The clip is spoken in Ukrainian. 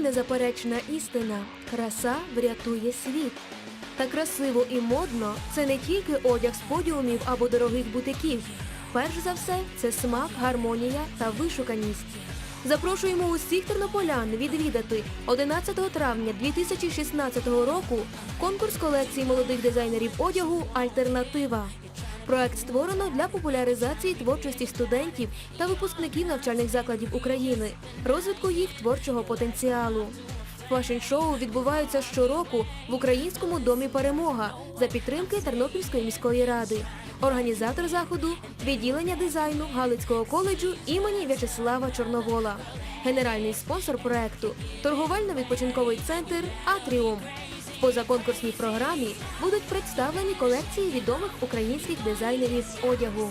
незаперечна істина. Краса врятує світ. Та красиво і модно це не тільки одяг з подіумів або дорогих бутиків. Перш за все, це смак, гармонія та вишуканість. Запрошуємо усіх тернополян відвідати 11 травня 2016 року конкурс колекції молодих дизайнерів одягу Альтернатива. Проект створено для популяризації творчості студентів та випускників навчальних закладів України, розвитку їх творчого потенціалу. Фашн-шоу відбуваються щороку в українському домі Перемога за підтримки Тернопільської міської ради. Організатор заходу відділення дизайну Галицького коледжу імені В'ячеслава Чорновола. Генеральний спонсор проекту торговельно-відпочинковий центр Атріум. Позаконкурсній програмі будуть представлені колекції відомих українських дизайнерів одягу.